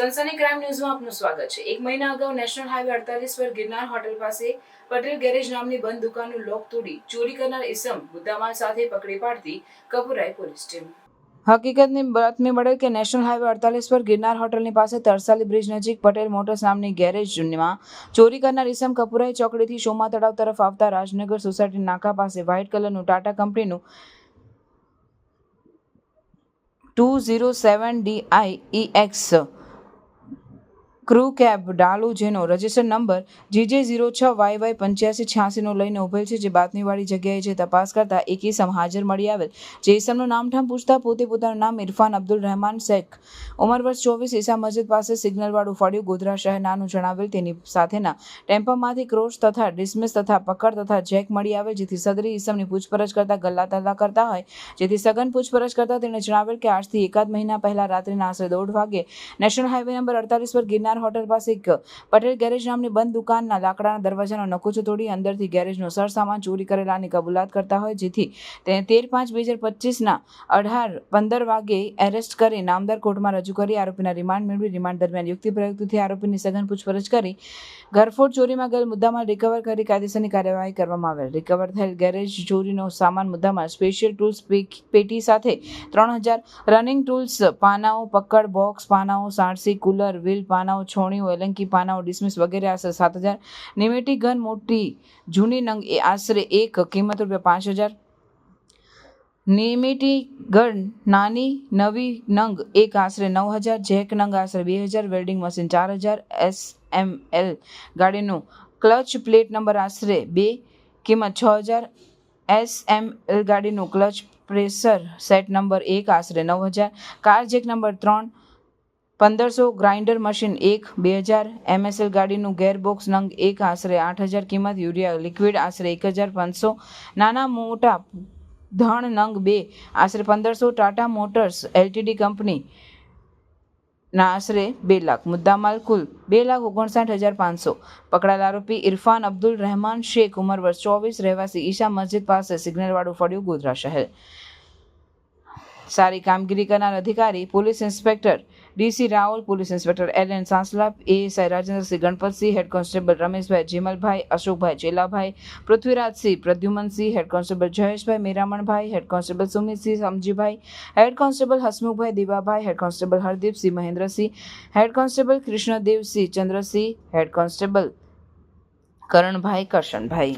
સનસની crime ન્યૂઝમાં આપનું સ્વાગત છે. એક મહિના અગાઉ નેશનલ હાઈવે અડતાલીસ પર ગિરનાર હોટેલ પાસે પટેલ ગેરેજ નામની બંધ દુકાનનું લોક તોડી ચોરી કરનાર ઇસમ મુદ્દામાલ સાથે પકડી પાડતી કપુરાઈ પોલીસ ટીમ. હકીકતની બાતમી મળેલ કે નેશનલ હાઈવે અડતાલીસ પર ગિરનાર હોટલની પાસે તરસાલી બ્રિજ નજીક પટેલ મોટર્સ નામની ગેરેજમાં ચોરી કરનાર ઇસમ કપુરાઈ ચોકડીથી શોમા તળાવ તરફ આવતા રાજનગર સોસાયટી નાકા પાસે વ્હાઇટ કલરનું ટાટા કંપનીનું two zero seven D I E X crew cab Dalu, જેનો રજિસ્ટર નંબર જીજે ઝીરો છ વાય વાય પંચ્યાસી છ્યાસીનો લઈને ઉભેલ છે, જે બાતમીવાળી જગ્યાએ જે તપાસ કરતા એક ઇસમ હાજર મળી આવેલ. જે ઇસમનું નામઠામ પૂછતા પોતે પોતાનું નામ ઇરફાન અબ્દુલ રહેમાન શેખ. ઉંમર વર્ષ ચોવીસ, ઈસા મસ્જિદ પાસે સિગ્નલવાળું ફળ્યું ગોધરા શહેર નાનું જણાવેલ. તેની સાથેના ટેમ્પામાંથી ક્રોશ તથા ડિસમિસ તથા પકડ તથા જેક મળી આવેલ, જેથી સદરી ઇસમની પૂછપરછ કરતા ગલ્લા તલ્લા કરતા હોય. જેથી સઘન પૂછપરછ કરતા તેણે જણાવેલ કે આજથી એકાદ મહિના પહેલા રાત્રિના આશરે દોઢ વાગે નેશનલ હાઈવે નંબર અડતાલીસ પર ગિરનાર હોટલ પાસે એક પટેલ ગેરેજ નામની બંધ દુકાનના લાકડાના દરવાજાનો નકુચો તોડી અંદરથી ગેરેજનો સરસામાન ચોરી કરેલાની કબૂલાત કરતા હોય, જેથી તેને તેર પાંચ બે હજાર પચીસના અઢાર પંદર વાગે એરેસ્ટ કરી નામદાર કોર્ટમાં રજૂ કરી, આરોપીના રિમાન્ડ મેળવી, રિમાન્ડ દરમિયાન યુક્તિ પ્રયુક્તિથી આરોપીની સઘન પૂછપરછ કરી, ઘરફોડ ચોરીમાં ગયેલ મુદ્દામાં રિકવર કરી કાયદેસરની કાર્યવાહી કરવામાં આવેલ. રિકવર થયેલ ગેરેજ ચોરીનો સામાન મુદ્દામાં સ્પેશિયલ ટૂલ્સ પેટી સાથે ત્રણ હજાર રનિંગ ટૂલ્સ પાનાઓ, પકડ બોક્સ પાનાઓ સાણસી કુલર વ્હીલ પાનાઓ છોણીઓ એલંકી, પાનાઓ, ડિસમિસ વગેરે આશરે સાત હજાર. નિમેટી ગન મોટી જૂની નંગ એ આશરે એક, કિંમત રૂપિયા પાંચ હજાર. નિમેટી ગન નાની નવી નંગ એક આશરે નવ હજાર, જેક નંગ આશરે બે હજાર, વેલ્ડિંગ મશીન ચાર હજાર એસ એમ એલ ગાડીનું ક્લચ પ્લેટ નંબર આશરે બે, કિંમત છ હજાર. એસ એમ એલ ગાડીનું ક્લચ પ્રેશર સેટ નંબર એક આશરે નવ હજાર. કાર જેક નંબર ત્રણ પંદરસો ગ્રાઇન્ડર મશીન એક, બે હજાર એમએસએલ ગાડીનું ગેરબોક્સ નંગ એક આશરે આઠ હજાર કિંમત, યુરિયા લિક્વિડ આશરે એક હજાર પાંચસો, નાના મોટા ધણ નંગ બે આશરે પંદરસો, ટાટા મોટર્સ એલટીડી કંપની ના આશરે બે લાખ મુદ્દામાલ કુલ બે લાખ ઓગણસાઠ હજાર પાંચસો. પકડાયેલ આરોપી ઇરફાન અબ્દુલ રહેમાન શેખ, ઉંમર વર્ષ ચોવીસ, રહેવાસી ઈશા મસ્જિદ પાસે સિગ્નલવાળું ફળ્યું ગોધરા શહેર. સારી કામગીરી કરનાર અધિકારી police inspector DC Raval police inspector L N Sansla ASI Rajendrasinh Ganpatsinh head constable Rameshbhai Jemalbhai Ashokbhai Chelabhai Prithvirajsinh Pradyumansinh head constable Jayeshbhai Miramanbhai head constable Sumitsinh Samjibhai head constable Hasmukhbhai Devabhai head constable Hardipsinh Mahendrasinh head constable Krishnadevsinh Chandrasinh head constable Karanbhai Karshanbhai